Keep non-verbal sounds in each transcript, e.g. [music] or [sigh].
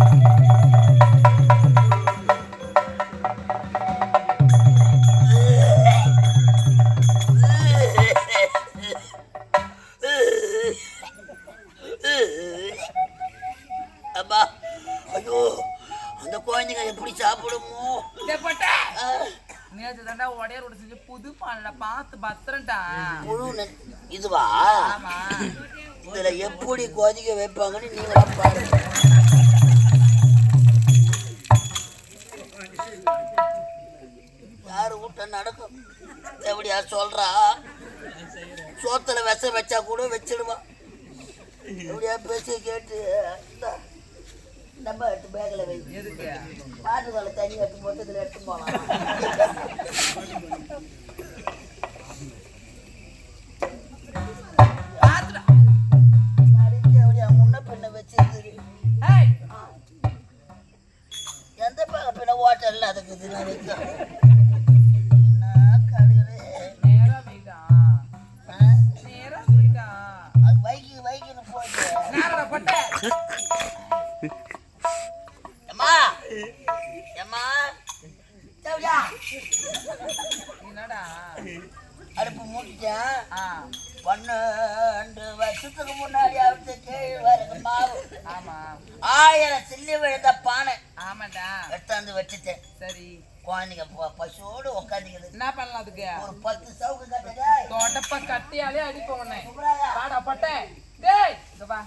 mm-hmm. [laughs] வச்சா கூட வச்சிடுவான். எப்படியா பேசி கேட்டு நம்ம எடுத்து பேக்கில் வை. பாட்டு வேலை தண்ணி எடுத்து மொத்தத்தில் எடுத்து போகலாம் எந்த பக்கம் பின்ன ஓட்டல் அதுக்கு இது தேவையா என்னடா? அடுப்பு மூடிட்டேன் ஆ. பன்னெண்டு வருஷத்துக்கு முன்னாடி அவருக்கு கேள்வி வருங்க மாவு. ஆமா. ஆயிரம் சில்லி விழுந்த பானை. ஆமாடா எடுத்தாந்து வச்சுட்டேன். சரி. குழந்தைங்க ப- பசியோடு உட்காந்துக்கிறது என்ன பண்ணலாம் அதுக்கு? ஒரு பத்து சவுக்கு தோட்டப்ப கட்டியாலே அடிப்போம் உன்னை. சுப்ராயா வாடா பட்ட. டேய் இங்க வா.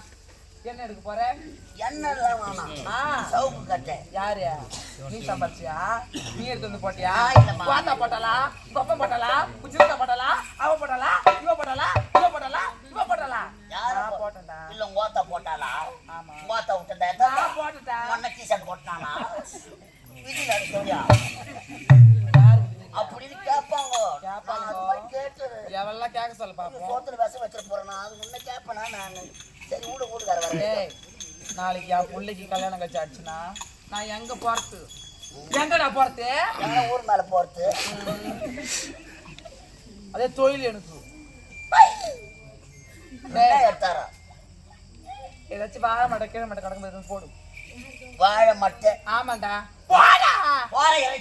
என்ன எடுக்க போற? எண்ணெய் வேணாம் சவுக்கு கட்டை. யாரு? நீ சம்பாரிச்சியா? நீ எடுத்து வந்து போட்டியா. வாத்தா போட்டாலா? கொப்பம் போட்டாலா? உச்சிரத்தா போட்டாலா? அவ போட்டாலா? இவ போட்டாலா? இவ போட்டாலா? இவ போட்டாலா? யாரு நான் போ- போட்டேன்டா. இல்ல போட்டாளா? ஆமா. கோத்தா விட்டுட்டா? நான் போட்டுட்டா. மண்ண டீஷர்ட் போட்டானா விதி நடக்கலையா யாரு அப்படின்னு கேட்பாங்க. கேட்பாங்க. கேட்டு. எவெல்லாம் கேட்க சொல்ல பாப்போம். சோத்துல விஷம் வச்சிட்டு போறேன்? அது முன்ன கேட்பேனா நான்? சரி வீடு வீட்டுக்கார வரேன். டேய் நாளைக்கு என் பிள்ளைக்கு கல்யாணம் கட்சி ஆச்சுன்னா நான் எங்க போறது? எங்கடா போறது? எங்கன்னா ஊர் மேல போறது? அதே தொழில் எனக்கு. எடுத்தாரா? ஏதாச்சும் வாழை மட்டை கீழே மட்டை கிடக்கும்போது போடு. வாழை மட்டை. ஆமாண்டா. போடா! போற இலை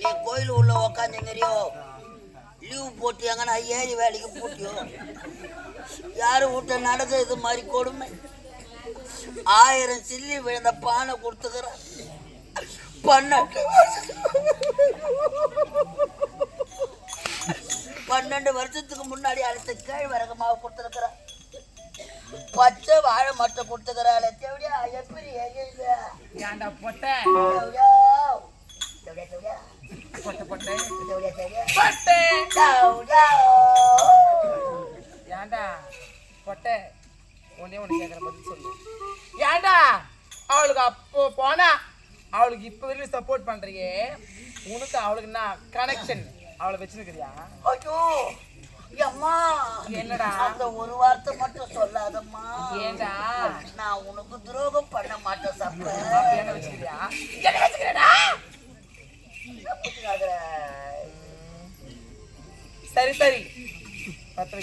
நீ கோயில் உள்ள உக்காந்துங்கிறியோ லீவ் போட்டு எங்கன்னா ஏறி வேலைக்கு போட்டியோ? யாரு வீட்ட நடந்த இது மாதிரி கொடுமை. ஆயிரம் சில்லி விழுந்த பானை கொடுத்துக்கிறேன். பன்னெண்டு பன்னெண்டு வருஷத்துக்கு முன்னாடி அடுத்த கேழ்வரகு மாவு கொடுத்துருக்குறேன். பச்சை வாழை மட்டை கொடுத்துக்கிறாள் எப்படியா? எப்படி எங்க ஏன்டா பொட்ட தேவையா தேவையா தேவையா பொட்ட. பொட்ட. ஒன்னே ஒன்று கேட்குற பதில் சொல்லு. ஏன்டா அவளுக்கு அப்போ போனா அவளுக்கு இப்போ வரைக்கும் சப்போர்ட் பண்றியே. உனக்கு அவளுக்கு என்ன கனெக்ஷன் அவளை வச்சுருக்கிறியா? ஐயோ அம்மா என்னடா? அந்த ஒரு வார்த்தை மட்டும் சொல்லாதம்மா. ஏன்டா நான் உனக்கு துரோகம் பண்ண மாட்டேன் சப்ப. அப்படி என்ன வச்சுக்கிறியா என்ன வச்சுக்கிறடா சரி. சரி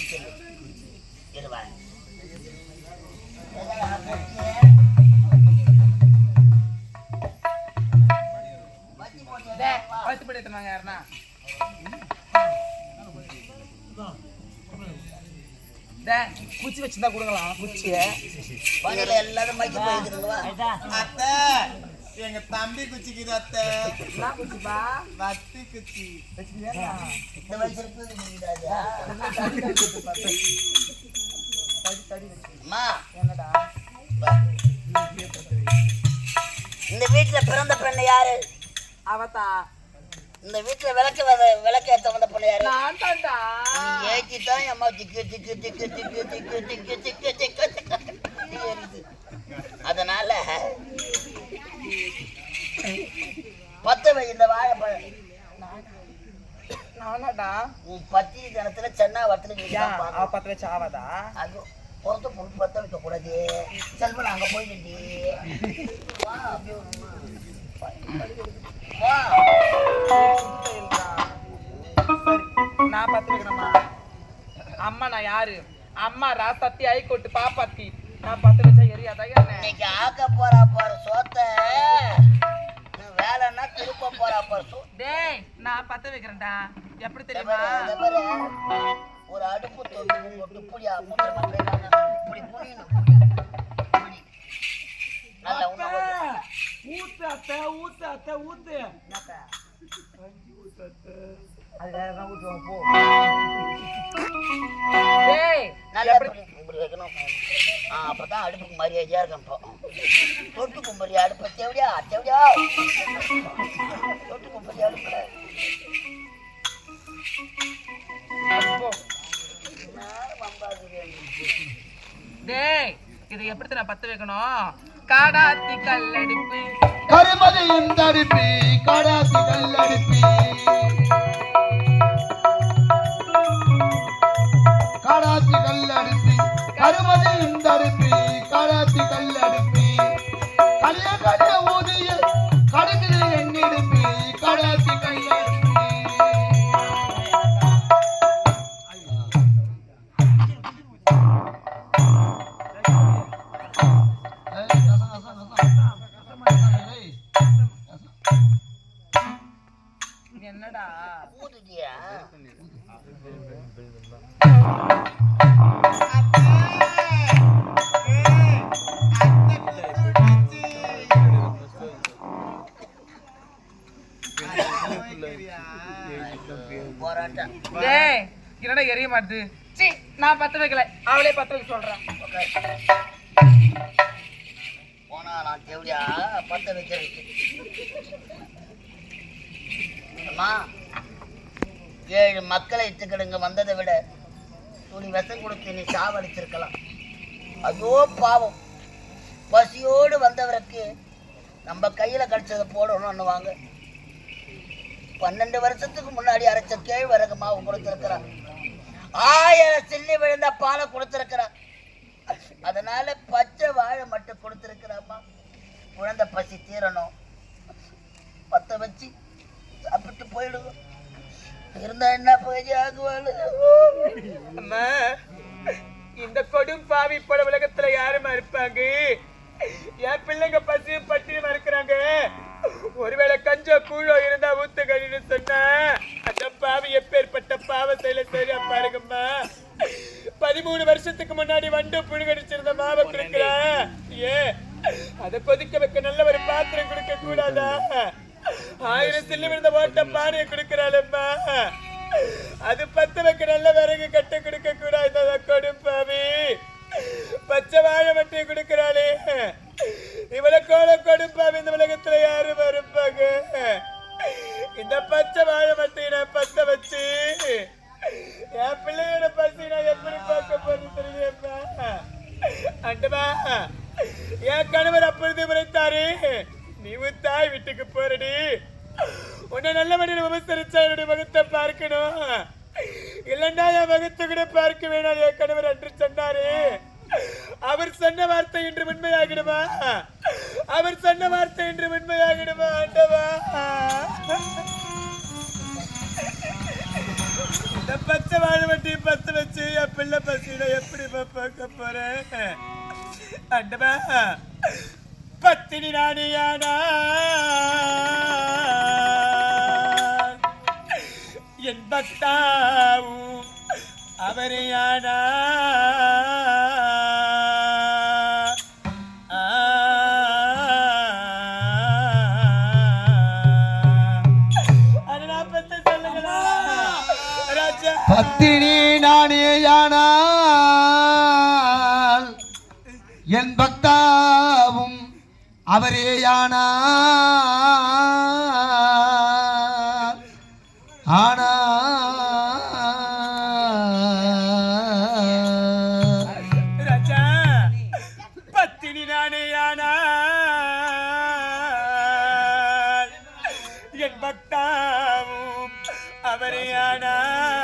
பத்து படி எடுத்துனாங்க யாருன்னா? டே, குச்சி வச்சிருந்தா கொடுக்கலாம். குச்சியை. எல்லாரும் மைக்கு அத்தை. எங்க தம்பி குச்சிக்குது அத்தை என்ன குச்சிப்பா வத்தி குச்சி இந்த வீட்டுல பிறந்த பெண்ணு யாரு அவதா இந்த வீட்டுல விளக்கு விளக்கு ஏத்த வந்த பொண்ணு யாரு ஏத்தி தான் அம்மா திக்கு திக்கு திக்கு திக்கு திக்கு திக்கு திக்கு திக்கு திக்கு அதனால பத்தவை இந்த வாழைப்பழம் நானாடா. உன் பத்தி தினத்துல சென்னா வரத்துல பத்து வச்சு ஆவாதா அது புறத்து பொண்ணு பத்த வைக்க கூடாது. செல்வன் அங்க நான் பார்த்துருக்கேனம்மா அம்மா நான் யாரு? அம்மா ரா ஐ ஐகோட்டு பாப்பாத்தி. பத்து வச்சா எரியாதா என்ன? இன்னைக்கு ஆக்க போறா பாரு சோத்த. வேலைன்னா திருப்ப போறா பாரு டேய் நான் பத்து வைக்கிறேன்டா. எப்படி தெரியுமா? ஒரு அடுப்பு இல்லாம இப்படி புரியணும் இப்படி. கொஞ்சம். ஊத்து அத்தை ஊத்து அத்தை ஊத்து. அது வேற தான் போ டேய் நல்லா எப்படி இப்படி வைக்கணும் ஆ அப்பதான் அடுப்புக்கு மரியாதையா இருக்கும் இப்போ. தொட்டு கும்பரி அடுப்பு தேவடியா தேவடியா தொட்டு கும்பரி அடுப்புல போ நான் வம்பாகுறேன். டேய் இது எப்படி நான் பத்து வைக்கணும்? காடாத்தி கல்லடிப்பு. கருமதையின் தடுப்பி கடாசி கல்லடுப்பி. கல்லடுப்பி கருமதையின் போராட்டம் என்னடா எரிய மாட்டுது? சி நான் பத்து வைக்கல. அவளே பத்து வைக்க சொல்றேன் போனா நான் தேவடியா பத்த வைக்கிறதுக்கு அம்மா ஏழு மக்களை இத்துக்கிடுங்க வந்ததை விட துணி விஷம் கொடுத்து நீ சாவடிச்சிருக்கலாம். ஐயோ பாவம். பசியோடு வந்தவருக்கு நம்ம கையில கடிச்சதை போடணும்னு வாங்க. பன்னெண்டு வருஷத்துக்கு முன்னாடி அரைச்ச கேழ்வரகு மாவு கொடுத்துருக்கிறான். ஆயிரம் சில்லி விழுந்த பாலை கொடுத்திருக்கிறான். அதனால பச்சை வாழை மட்டும் கொடுத்திருக்கிறாம்மா. குழந்தை பசி தீரணும். பத்த வச்சு சாப்பிட்டு போயிடுவோம். இருந்தா என்ன போய் ஆகுவாள்? அம்மா இந்த கொடும் பாவி போல உலகத்துல யாருமா இருப்பாங்க? என் பிள்ளைங்க பசி பட்டி இருக்கிறாங்க? ஒருவேளை கஞ்சோ கூழோ இருந்தா ஊத்து சொன்னா அந்த பாவி எப்பேற்பட்ட பாவ செயல சரியா பாருங்கம்மா பதிமூணு வருஷத்துக்கு முன்னாடி வண்டு புழுகடிச்சிருந்த மாவை கொடுக்குற ஏ அத கொதிக்க வைக்க நல்ல ஒரு பாத்திரம் கொடுக்க கூடாதா? ஆயிரம் சில்லு விழுந்த ஓட்ட பானையை கொடுக்கிறாளம்மா. அது பத்து வைக்க நல்ல விறகு கட்ட கொடுக்க கூடாது கொடுப்பாவி பச்சை வாழை மட்டை கொடுக்கிறாளே. இவளை கோல கொடுப்பாவி இந்த உலகத்துல யாரு வரும் இந்த பச்சை வாழை மட்டையை நான் பத்த வச்சு. என் பிள்ளையோட பசி நான் எப்படி பார்க்க போறது தெரியுமா அண்டமா என் கணவர் அப்பொழுது முறைத்தாரு நீ தாய் வீட்டுக்கு போறடி. உன்னை நல்ல மனிதன் உபசரிச்சா என்னுடைய முகத்தை பார்க்கணும். இல்லைன்னா என் முகத்தை கூட பார்க்க வேணாம் என் கணவர் அன்று சொன்னாரு. அவர் சொன்ன வார்த்தை இன்று உண்மையாகிடுமா? அவர் சொன்ன வார்த்தை இன்று உண்மையாகிடுமா? பசியில பார்க்க போறேன் அண்டவா பத்தினி ராணியானா என் பக்தாவும் அவரையானா பத்தினி நானே யானா? பக்தாவும் அவரேயானார் ஆனா. பத்தினி நானேயானார் என் பக்தாவும் அவரேயானார்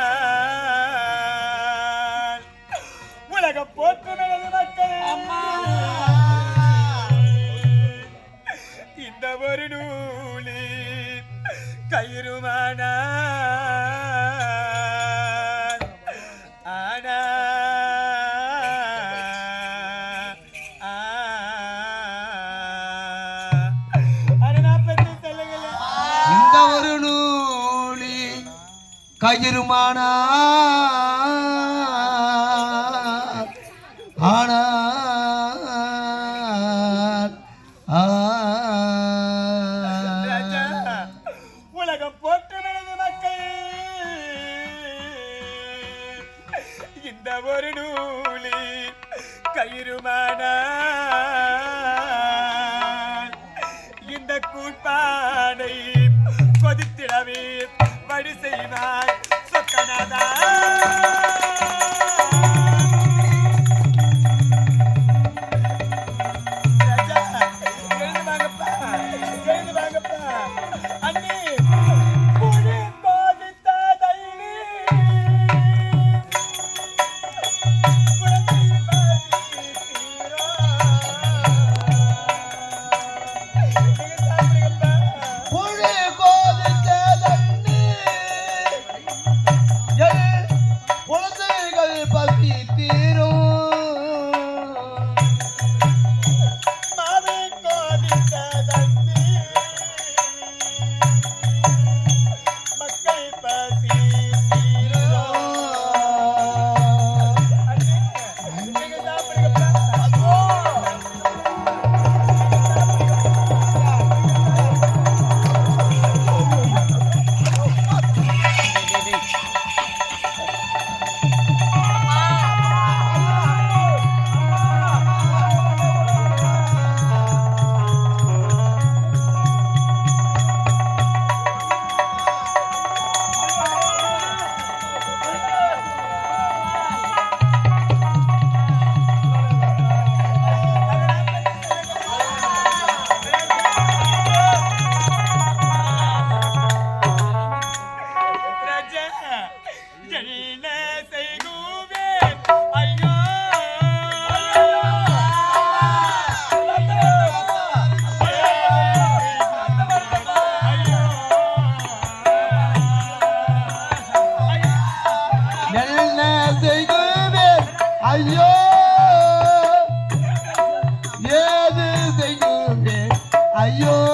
கயிறுமானார் ஆனார் உலக போட்டு நடந்த மக்கள். இந்த ஒரு நூலி கயிறுமானார் இந்த கூட்பானை அருள்படி செய்வாய் சொக்கனதா Thank you. i ayo.